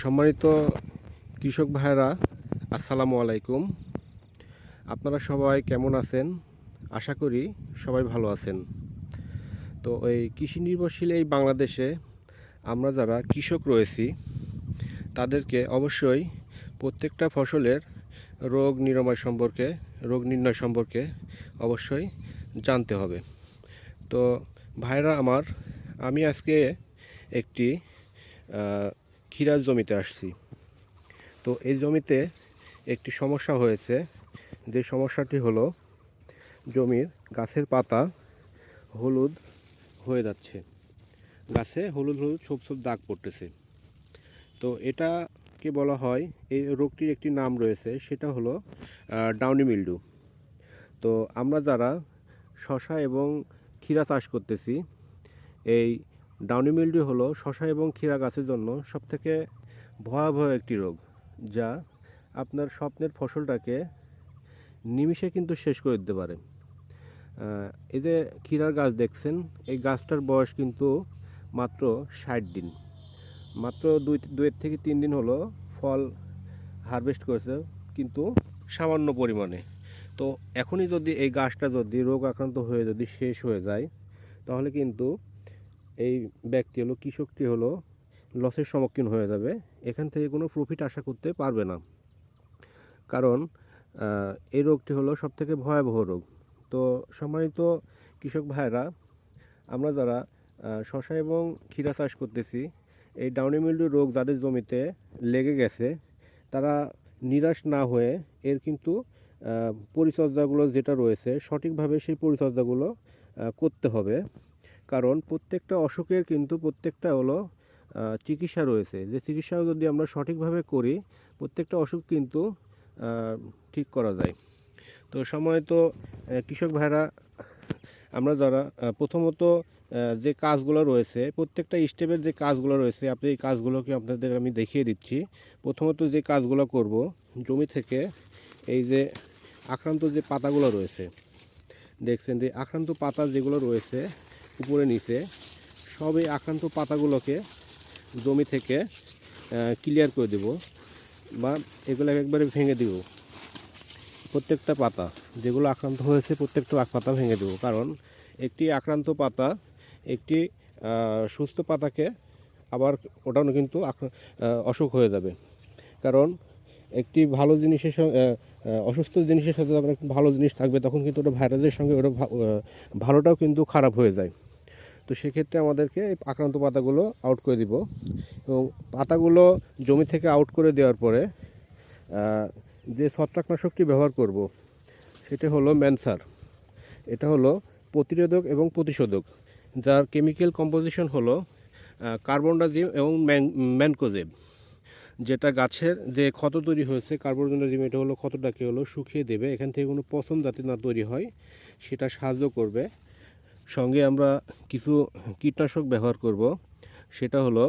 সম্মানিত কৃষক ভাইরা আসসালামু আলাইকুম। আপনারা সবাই কেমন আছেন? আশা করি সবাই ভালো আছেন। তো এই কৃষি নির্ভরশীল এই বাংলাদেশে আমরা যারা কৃষক রয়েছি, তাদেরকে অবশ্যই প্রত্যেকটা ফসলের রোগ নিরাময় সম্পর্কে, রোগ নির্ণয় সম্পর্কে অবশ্যই জানতে হবে। তো ভাইরা আমার, আমি আজকে একটি ক্ষীরার জমিতে আসছি। তো এই জমিতে একটি সমস্যা হয়েছে। যে সমস্যাটি হলো, জমির গাছের পাতা হলুদ হয়ে যাচ্ছে। গাছে হলুদ হলুদ ছোপ ছোপ দাগ পড়তেছে। তো এটাকে বলা হয়, এই রোগটির একটি নাম রয়েছে, সেটা হলো ডাউনি মিল্ডু। তো আমরা যারা শশা এবং ক্ষীরা চাষ করতেছি, এই ডাউনি মিল্ডু হলো শশা এবং ক্ষীরা গাছের জন্য সবথেকে ভয়াবহ একটি রোগ, যা আপনার স্বপ্নের ফসলটাকে নিমিষে কিন্তু শেষ করে দিতে পারে। এই যে ক্ষীরার গাছ দেখছেন, এই গাছটার বয়স কিন্তু মাত্র ষাট দিন। মাত্র দুই দুয়ের থেকে তিন দিন হলো ফল হারভেস্ট করেছে, কিন্তু সামান্য পরিমাণে। তো এখনই যদি এই গাছটা যদি রোগ আক্রান্ত হয়ে যদি শেষ হয়ে যায়, তাহলে কিন্তু এই ব্যক্তি হলো কৃষকটি হলো লসের সম্মুখীন হয়ে যাবে। এখান থেকে কোনো প্রফিট আশা করতে পারবে না। কারণ এই রোগটি হলো সবথেকে ভয়াবহ রোগ। তো সম্মানিত কৃষক ভাইরা আমরা যারা শশা এবং ক্ষীরা চাষ করতেছি, এই ডাউনি মিল্ডু রোগ যাদের জমিতে লেগে গেছে, তারা নিরাশ না হয়ে এর কিন্তু পরিচর্যাগুলো যেটা রয়েছে, সঠিকভাবে সেই পরিচর্যাগুলো করতে হবে। কারণ প্রত্যেকটা অসুখের কিন্তু প্রত্যেকটা হলো চিকিৎসা রয়েছে। যে চিকিৎসা যদি আমরা সঠিকভাবে করি, প্রত্যেকটা অসুখ কিন্তু ঠিক করা যায়। তো সময় তো কৃষক ভাইরা, আমরা যারা প্রথমত যে কাজগুলো রয়েছে, প্রত্যেকটা স্টেপের যে কাজগুলো রয়েছে, আপনি এই কাজগুলোকে আপনাদের আমি দেখিয়ে দিচ্ছি। প্রথমত যে কাজগুলো করব, জমি থেকে এই যে আক্রান্ত যে পাতাগুলো রয়েছে, দেখছেন যে আক্রান্ত পাতা যেগুলো রয়েছে উপরে নিচে সব এই আক্রান্ত পাতাগুলোকে জমি থেকে ক্লিয়ার করে দেব বা এগুলো একবারে ভেঙে দেব। প্রত্যেকটা পাতা, যেগুলো আক্রান্ত হয়েছে প্রত্যেকটা পাতা ভেঙে দেবো। কারণ একটি আক্রান্ত পাতা একটি সুস্থ পাতাকে আবার ওটাও কিন্তু অসুখ হয়ে যাবে। কারণ একটি ভালো জিনিসের সঙ্গে অসুস্থ জিনিসের সাথে একটি ভালো জিনিস থাকবে, তখন কিন্তু ওটা ভাইরাসের সঙ্গে ওটা ভালোটাও কিন্তু খারাপ হয়ে যায়। তো সেক্ষেত্রে আমাদেরকে এই আক্রান্ত পাতাগুলো আউট করে দিব এবং পাতাগুলো জমি থেকে আউট করে দেওয়ার পরে যে ছত্রাকনাশকটি ব্যবহার করব, সেটা হলো ম্যানসার। এটা হলো প্রতিরোধক এবং প্রতিশোধক, যার কেমিক্যাল কম্পোজিশন হলো কার্বনডাজিম এবং ম্যান- ম্যানকোজেব। যেটা গাছের যে ক্ষত তৈরি হয়েছে কার্বনডাজিম এটা হলো ক্ষতটাকে হলো? শুকিয়ে দেবে। এখান থেকে কোনো পচন যাতে না তৈরি হয়, সেটা সাহায্য করবে। সঙ্গে আমরা কিছু কীটনাশক ব্যবহার করব। সেটা হলো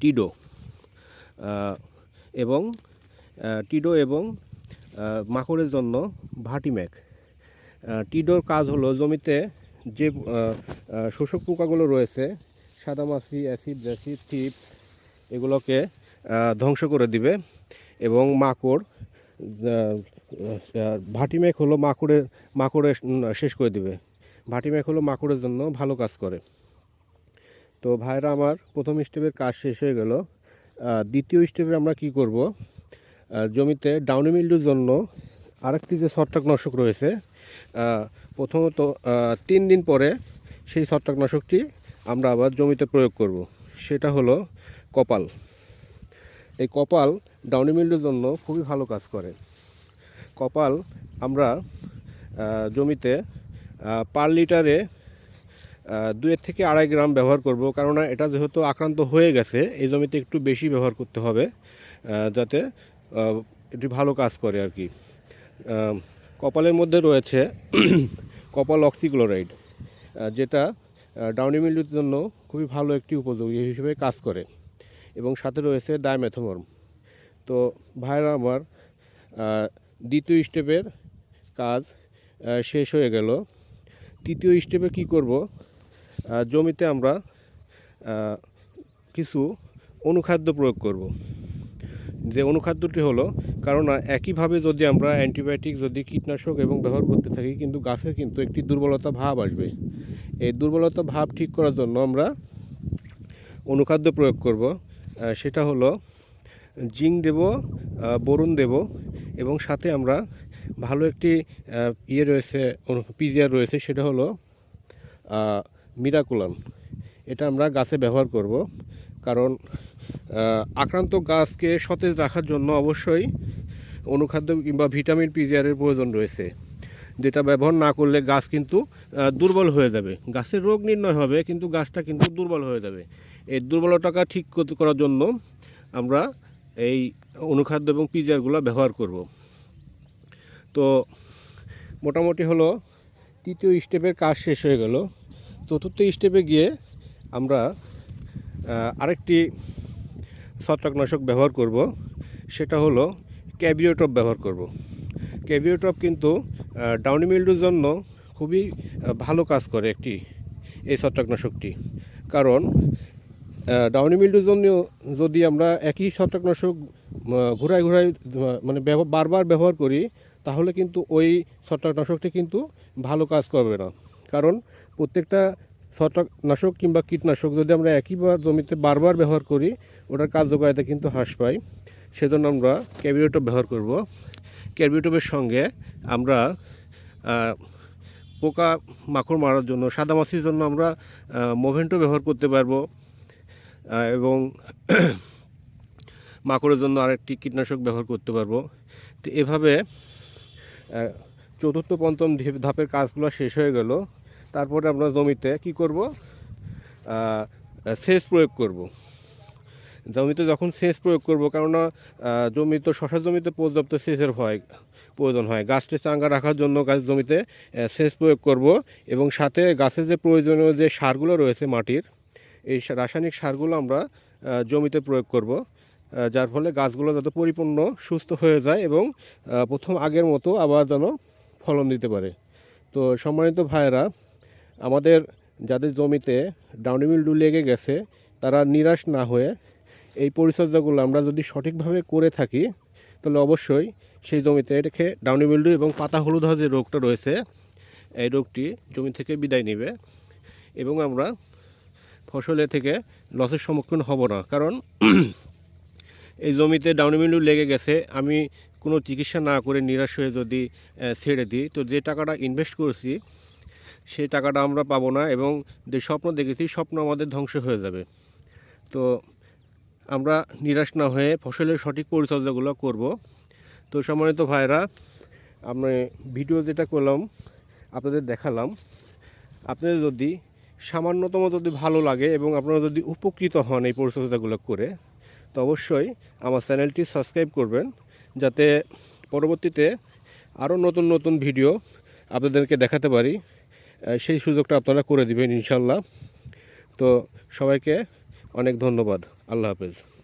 টিডো। এবং টিডো এবং মাকড়ের জন্য ভাটিম্যাক। টিডোর কাজ হলো জমিতে যে শোষক পোকাগুলো রয়েছে, সাদামাছি, অ্যাসিড জ্যাসিড থিপ এগুলোকে ধ্বংস করে দিবে এবং মাকড় ভাটিম্যাক হলো মাকড়ের উম, শেষ করে দিবে। ভাটিম্যাক হলো মাকড়ের জন্য ভালো কাজ করে। তো ভাইরা আমার প্রথম স্টেপের কাজ শেষ হয়ে গেল। দ্বিতীয় স্টেপে আমরা কি করব? জমিতে ডাউনি মিল্ডুর জন্য আরেকটি যে ছত্রাকনাশক রয়েছে প্রথমত তিন দিন পরে সেই ছত্রাকনাশকটি আমরা আবার জমিতে প্রয়োগ করব। সেটা হলো কপাল। এই কপাল ডাউনি মিল্ডুর জন্য খুবই ভালো কাজ করে। কপাল আমরা জমিতে পার লিটারে দুয়ের থেকে আড়াই গ্রাম ব্যবহার করব। কারণ এটা যেহেতু আক্রান্ত হয়ে গেছে, এই জমিতে একটু বেশি ব্যবহার করতে হবে যাতে এটি ভালো কাজ করে আর কি। কপালের মধ্যে রয়েছে কপাল অক্সিক্লোরাইড যেটা ডাউনি মিল্ডুর জন্য খুবই ভালো একটি উপযোগী হিসেবে কাজ করে। এবং সাথে রয়েছে ডায়মেথোমর্ম তো ভাইরা আমার দ্বিতীয় স্টেপের কাজ শেষ হয়ে গেল। তৃতীয় স্টেপে কি করব? জমিতে আমরা কিছু অনুখাদ্য প্রয়োগ করব। যে অনুখাদ্যটি হলো কারণ একইভাবে যদি আমরা অ্যান্টিবায়োটিক, যদি কীটনাশক এবং ব্যবহার করতে থাকি, কিন্তু গাছের কিন্তু একটি দুর্বলতা ভাব আসবে। এই দুর্বলতা ভাব ঠিক করার জন্য আমরা অনুখাদ্য প্রয়োগ করব। সেটা হলো জিঙ্ক দেব বরুণ দেব এবং সাথে আমরা ভালো একটি ইয়ে রয়েছে পিজিআর রয়েছে সেটা হলো আহ, মিরাকুলাম। এটা আমরা গাছে ব্যবহার করব। কারণ আক্রান্ত গাছকে সতেজ রাখার জন্য অবশ্যই অনুখাদ্য কিংবা ভিটামিন পিজিআরের প্রয়োজন রয়েছে। যেটা ব্যবহার না করলে গাছ কিন্তু দুর্বল হয়ে যাবে। গাছের রোগ নির্ণয় হবে কিন্তু গাছটা কিন্তু দুর্বল হয়ে যাবে। এই দুর্বলতাটা ঠিক করার জন্য আমরা এই অনুখাদ্য এবং পিজিআরগুলো ব্যবহার করব। তো মোটামুটি হলো তৃতীয় স্টেপের কাজ শেষ হয়ে গেল। চতুর্থ স্টেপে গিয়ে আমরা আরেকটি ছত্রাকনাশক ব্যবহার করব। সেটা হলো ক্যাবিওটপ ব্যবহার করব। ক্যাবিওটপ কিন্তু ডাউনি মিল্ডুর জন্য খুবই ভালো কাজ করে একটি, এই ছত্রাকনাশকটি। কারণ ডাউনি মিল্ডুর জন্য যদি আমরা একই ছত্রাকনাশক ঘুরায় ঘুরায় মানে বারবার ব্যবহার করি, তাহলে কিন্তু ওই ছত্রাকনাশকটি কিন্তু ভালো কাজ করবে না। কারণ প্রত্যেকটা ছত্রাকনাশক কিংবা কীটনাশক যদি আমরা একই বা জমিতে বারবার ব্যবহার করি, ওটার কার্যকারিতা কিন্তু হ্রাস পায়। সেজন্য আমরা ক্যাবিওটপ ব্যবহার করব। ক্যাবিওটপের সঙ্গে আমরা পোকা মাকড় মারার জন্য, সাদামাছির জন্য আমরা মোভেন্টো ব্যবহার করতে পারব। এবং মাকড়ের জন্য আরেকটি কীটনাশক ব্যবহার করতে পারব। তো এভাবে চতুর্থ, পঞ্চম ধাপের কাজগুলো শেষ হয়ে গেল। তারপরে আমরা জমিতে কি করব? সেচ প্রয়োগ করব। জমিতে যখন সেচ প্রয়োগ করব, কেননা জমি তো শশা জমিতে পর্যাপ্ত সেচের হয় প্রয়োজন হয়। গাছটি চাঙ্গা রাখার জন্য গাছ জমিতে সেচ প্রয়োগ করব এবং সাথে গাছের যে প্রয়োজনীয় যে সারগুলো রয়েছে মাটির এই রাসায়নিক সারগুলো আমরা জমিতে প্রয়োগ করব যার ফলে গাছগুলো যাতে পরিপূর্ণ, সুস্থ হয়ে যায় এবং প্রথম আগের মতো আবার যেন ফলন দিতে পারে। তো সম্মানিত ভাইয়েরা, আমাদের যাদের জমিতে ডাউনি মিল্ডু লেগে গেছে, তারা নিরাশ না হয়ে এই পরিচর্যাগুলো আমরা যদি সঠিকভাবে করে থাকি, তাহলে অবশ্যই সেই জমিতে রেখে ডাউনি মিল্ডু এবং পাতা হলুদ হওয়া যে রোগটা রয়েছে, এই রোগটি জমি থেকে বিদায় নেবে এবং আমরা ফসলে থেকে লসের সম্মুখীন হব না। কারণ এই জমিতে ডাউনি মিল্ডু লেগে গেছে। আমি কোনো চিকিৎসা না করে নিরাশ হয়ে যদি ছেড়ে দিই, তো যে টাকাটা ইনভেস্ট করেছি সেই টাকাটা আমরা পাবো না এবং যে স্বপ্ন দেখেছি, স্বপ্ন আমাদের ধ্বংস হয়ে যাবে। তো আমরা নিরাশ না হয়ে ফসলের সঠিক পরিচর্যাগুলো করব। তো সম্মানিত ভাইরা আমি ভিডিও যেটা করলাম, আপনাদের দেখালাম। আপনাদের যদি সামান্যতম যদি ভালো লাগে এবং আপনারা যদি উপকৃত হন এই পরিচর্যাগুলো করে, তো অবশ্যই আমার চ্যানেলটি সাবস্ক্রাইব করবেন যাতে পরবর্তীতে আরও নতুন নতুন ভিডিও আপনাদেরকে দেখাতে পারি। সেই সুযোগটা আপনারা করে দেবেন ইনশাল্লাহ। তো সবাইকে অনেক ধন্যবাদ। আল্লাহ হাফেজ।